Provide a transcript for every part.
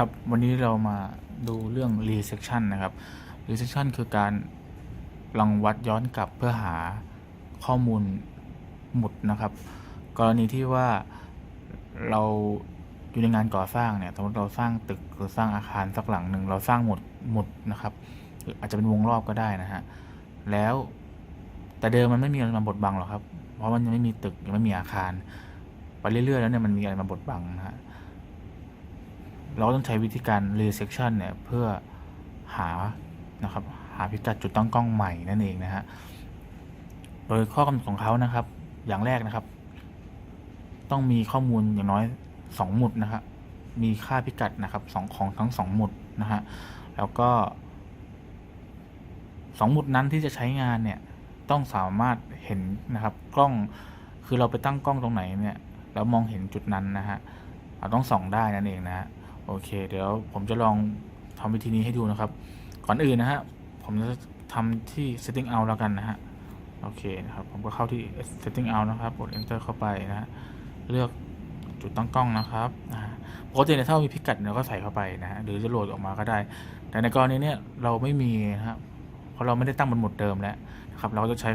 ครับวันนี้เรามาดูเรื่อง resection นะครับ resection คือการลองวัดย้อนกลับเพื่อหาข้อมูลหมุดนะครับ กรณีที่ว่าเราอยู่ในงานก่อสร้างเนี่ยสมมติเราสร้างตึกหรือสร้างอาคารสักหลังหนึ่งเราสร้างหมุดหมุดนะครับ อาจจะเป็นวงรอบก็ได้นะฮะแล้วแต่เดิมมันไม่มีอะไรมาบดบังหรอกครับ เพราะมันยังไม่มีตึกยังไม่มีอาคาร ไปเรื่อยๆแล้วเนี่ยมันมีอะไรมาบดบังนะฮะ เราก็ต้องใช้วิธีการ resection เนี่ยเพื่อหานะครับหาพิกัดจุดตั้งกล้องใหม่นั่นเองนะฮะโดยข้อกำหนดของเขานะครับ อย่างแรกนะครับ ต้องมีข้อมูลอย่างน้อยสองหมุดนะครับมีค่าพิกัดนะครับสองของทั้งสองหมุดนะฮะแล้วก็สองหมุดนั้นที่จะใช้งานเนี่ยต้องสามารถเห็นนะครับ กล้องคือเราไปตั้งกล้องตรงไหนเนี่ยแล้วมองเห็นจุดนั้นนะฮะเราต้องส่องได้นั่นเองนะฮะ โอเค เดี๋ยวผมจะลองทำวิธีนี้ให้ดูนะครับ ก่อนอื่นนะฮะ ผมจะทำที่ setting out แล้วกันนะฮะ โอเคนะครับ ผมก็เข้าที่ setting out นะครับ กด enter เข้าไปนะฮะเลือกจุดตั้งกล้องนะครับอ่าปกติเนี่ยถ้ามีพิกัดเราก็ใส่เข้าไปนะฮะ หรือจะโหลดออกมาก็ได้ แต่ในกรณีเนี้ยเราไม่มีนะฮะเพราะเราไม่ได้ตั้งบนหมดเดิมแล้วนะครับ เราก็จะใช้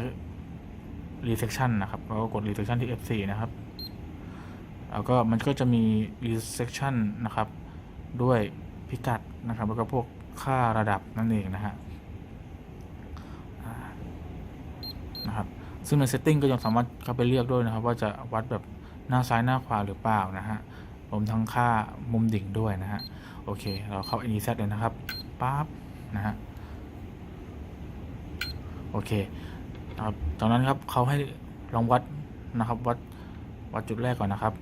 resection นะครับ เราก็กด resection ที่ F4 นะครับ แล้วก็มันก็จะมี resection นะครับ ด้วยพิกัดนะครับ แล้วก็พวกค่าระดับนั่นเองนะฮะนะครับซึ่งใน setting ก็ยังสามารถเข้าไปเลือกด้วยนะครับ ว่าจะวัดแบบหน้าซ้ายหน้าขวาหรือเปล่านะฮะรวมทั้งค่ามุมดิ่งด้วยนะฮะโอเค เราเข้า NEZ เลยนะครับปั๊บนะฮะโอเคนะครับจากนั้นครับเขาให้ลองวัดนะครับวัดวัดจุดแรกก่อนนะครับ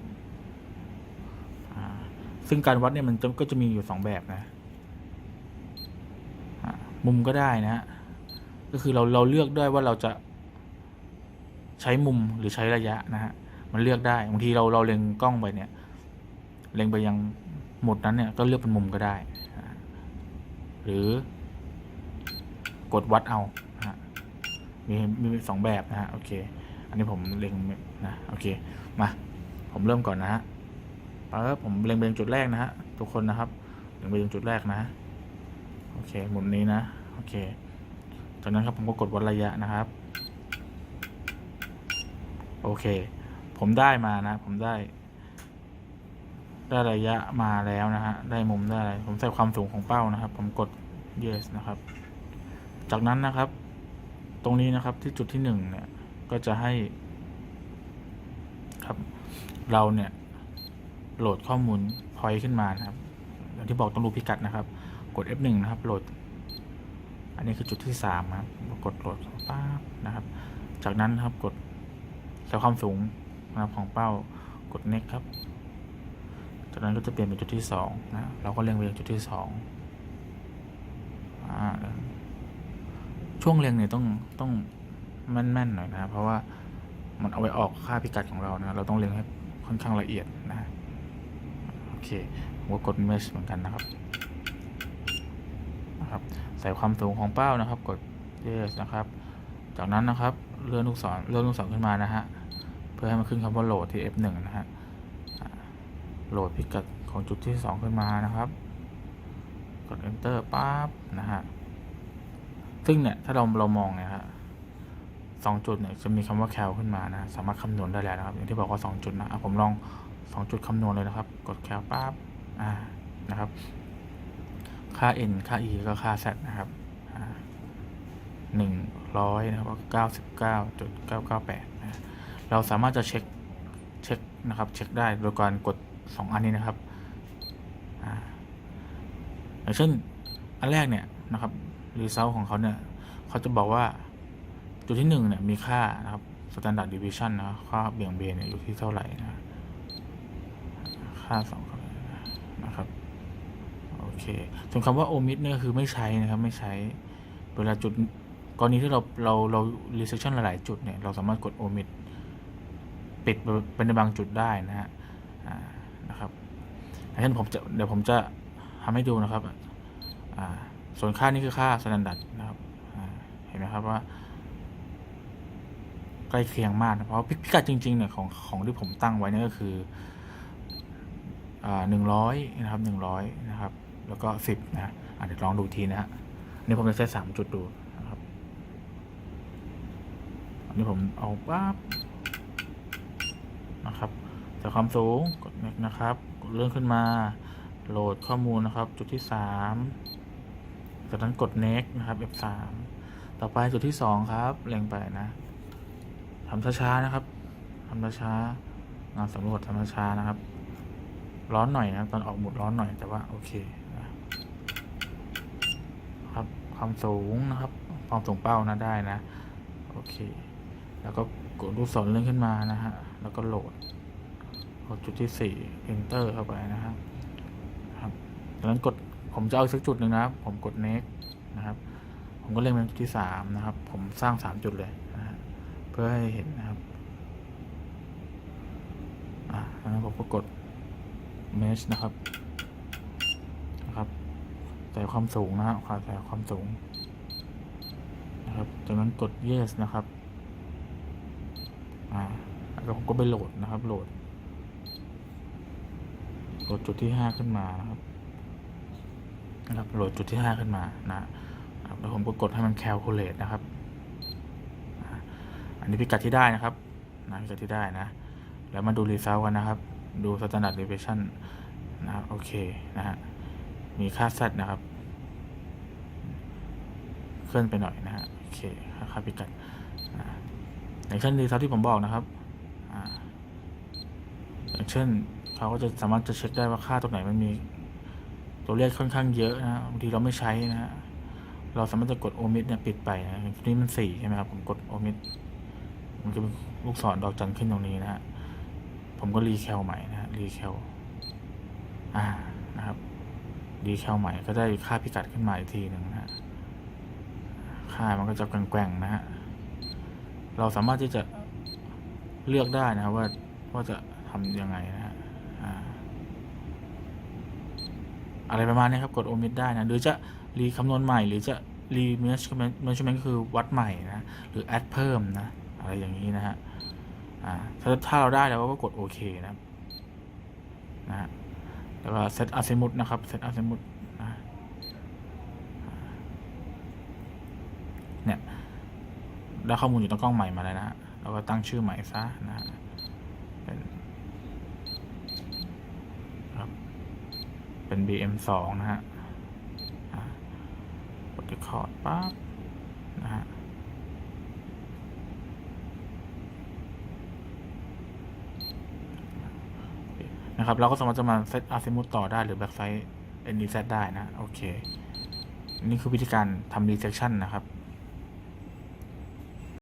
ซึ่งการวัดเนี่ยมันก็จะมีอยู่สองแบบนะมุมก็ได้นะฮะก็คือเราเราเลือกได้ว่าเราจะใช้มุมหรือใช้ระยะนะฮะ มันเลือกได้ บางทีเราเราเล็งกล้องไปเนี่ย เล็งไปยังหมดนั้นเนี่ยก็เลือกเป็นมุมก็ได้ หรือกดวัดเอานะฮะ มีมีสองแบบนะฮะ โอเค อันนี้ผมเล็งนะ โอเค มา ผมเริ่มก่อนนะฮะ ปั๊บผมเล็งไปยังจุดแรกนะฮะทุกคนนะครับเล็งไปยังจุดแรกนะ โอเคมุนนี้นะ โอเค จากนั้นครับผมก็กดวัดระยะนะครับ โอเค ผมได้มานะ ผมได้ ได้ระยะมาแล้วนะฮะ ได้มุมได้อะไร ผมใส่ความสูงของเป้านะครับ ผมกด yes นะครับ จากนั้นนะครับ ตรงนี้นะครับที่จุดที่หนึ่งเนี่ย ก็จะให้ ครับ เราเนี่ย โหลดข้อมูลพอยขึ้นมานะครับอย่างที่บอกต้องรู้พิกัดนะครับ กด F1 นะครับโหลด อันนี้คือจุดที่สามครับกดโหลดป๊านะครับ จากนั้นครับกดใส่ความสูงนะครับของเป้ากด next ครับ จากนั้นก็จะเปลี่ยนเป็นจุดที่สองนะเราก็เล็งไปจุดที่สองช่วงเรียงเนี่ยต้องต้องแม่นๆหน่อยนะ เพราะว่ามันเอาไว้ออกค่าพิกัดของเรานะ เราต้องเรียงให้ค่อนข้างละเอียดนะ เคผมก็กด mesh เหมือนกันนะครับนะครับใส่ความสูงของเป้านะครับ กด yes นะครับ จากนั้นนะครับเลื่อนลูกศรเลื่อนลูกศรขึ้นมานะฮะเพื่อให้มันขึ้นคำว่าโหลดที่ F1 นะฮะโหลดพิกัดของจุดที่ 2 ขึ้นมานะครับ กด enter ปั๊บนะฮะซึ่งเนี่ยถ้าเราเรามองเนี่ยฮะสองจุดเนี่ยจะมีคำว่า cal ขึ้นมานะ สามารถคำนวณได้แล้วนะครับ อย่างที่บอกว่าสองจุดนะอะผมลอง สองจุดคำนวณเลยนะครับ กด cal ปั๊บอ่านะครับ ค่า n ค่า e ก็ค่า z นะครับหนึ่งร้อยนะครับเก้าสิบเก้าจุดเก้าเก้าแปดนะเราสามารถจะเช็คเช็คนะครับ เช็คได้โดยการกดสองอันนี้นะครับอ่าอย่างเช่นอันแรกเนี่ยนะครับรีเซลของเขาเนี่ยเขาจะบอกว่าจุดที่หนึ่งเนี่ยมีค่านะครับ standard deviation นะค่าเบี่ยงเบนเนี่ยอยู่ที่เท่าไหร่นะ ค่าสองนะครับ โอเค ส่วนคำว่า omit เนี่ยคือไม่ใช้นะครับ ไม่ใช้ เวลาจุดกรณีที่เราเราเรา resection หลาย ๆ จุดเนี่ย เราสามารถกด omit ปิดเป็นในบางจุดได้นะฮะนะครับอย่างเช่นผมจะเดี๋ยวผมจะทำให้ดูนะครับส่วนค่านี้คือค่า standard นะครับเห็นไหมครับว่าใกล้เคียงมากนะเพราะพิกัดจริงๆเนี่ยของของที่ผมตั้งไว้นี่ก็คือ หนึ่งร้อยนะครับหนึ่งร้อยนะครับ แล้วก็สิบนะอะเดี๋ยวลองดูทีนะฮะอันนี้ผมจะใช้สามจุดดูนะครับ อันนี้ผมเอาปั๊บนะครับจากความสูงกด next นะครับ กดเลื่อนขึ้นมา โหลดข้อมูลนะครับ จุดที่สามจากนั้นกด next นะครับ F3 ต่อไปจุดที่สองครับเล็งไปนะทำช้าๆนะครับทำช้าๆงานสำรวจทำช้าๆนะครับ ร้อนหน่อยนะครับตอนออกหมุดร้อนหน่อยแต่ว่าโอเคนะครับความสูงนะครับ ความสูงเป้านะได้นะ โอเค แล้วก็กดลูกศรเลื่อนขึ้นมานะฮะแล้วก็โหลดกดจุดที่สี่ enter เข้าไปนะครับครับจากนั้นกดผมจะเอาอีกสักจุดหนึ่งนะครับ ผมกด next นะครับ ผมก็เล็งเป็นจุดที่สามนะครับ ผมสร้างสามจุดเลยนะฮะเพื่อให้เห็นนะครับอ่าแล้วผมก็กด mesh นะครับนะครับใส่ความสูงนะฮะขอใส่ความสูงนะครับจากนั้นกด yes นะครับอ่าแล้วผมก็ไปโหลดนะครับโหลดโหลดจุดที่ห้าขึ้นมานะครับนะครับโหลดจุดที่ห้าขึ้นมานะครับแล้วผมก็กดให้มัน calculate นะครับอันนี้พิกัดที่ได้นะครับนะพิกัดที่ได้นะ แล้วมาดู result กันนะครับ ดู standard deviation นะครับโอเคนะฮะมีค่า z นะครับ เคลื่อนไปหน่อยนะฮะโอเคค่าพิกัดอ่าอย่างเช่น result ที่ผมบอกนะครับอย่างเช่นเขาก็จะสามารถจะเช็คได้ว่าค่าตรงไหนมันมีตัวเลขค่อนข้างเยอะนะบางทีเราไม่ใช้นะฮะเราสามารถจะกดโอมิดเนี่ยปิดไปนะทีนี้มันสี่ใช่ไหมครับผมกดโอมิดมันจะเป็นลูกศรดอกจันขึ้นตรงนี้นะฮะ ผมก็รีแคลใหม่นะรีแคลอ่านะครับรีแคลใหม่ก็ได้ค่าพิกัดขึ้นมาอีกทีหนึ่งนะฮะค่ามันก็จะแกว่งๆนะฮะเราสามารถที่จะเลือกได้นะครับว่าว่าจะทำยังไงนะฮะอะไรประมาณนี้ครับ กดโอมิดได้นะ หรือจะรีคำนวณใหม่ หรือจะรีเมชเมนเมนก็คือวัดใหม่นะ หรือแอดเพิ่มนะ อะไรอย่างนี้นะฮะ อ่าถ้าถ้าเราได้แล้วก็กดโอเคนะครับนะฮะแล้วก็เซตอาซิมุตนะครับเซตอาซิมุตนะเนี่ยได้ข้อมูลอยู่ตรงกล้องใหม่มาแล้วนะฮะเราก็ตั้งชื่อใหม่ซะนะฮะเป็นครับเป็น BM สองนะฮะกด record ปั๊บนะฮะ นะครับ เราก็สามารถจะมาเซตอาร์ซิมุตต่อได้หรือแบ็กไซด์ NDZ ได้นะ โอเค นี่คือวิธีการทำรีเซคชันนะครับ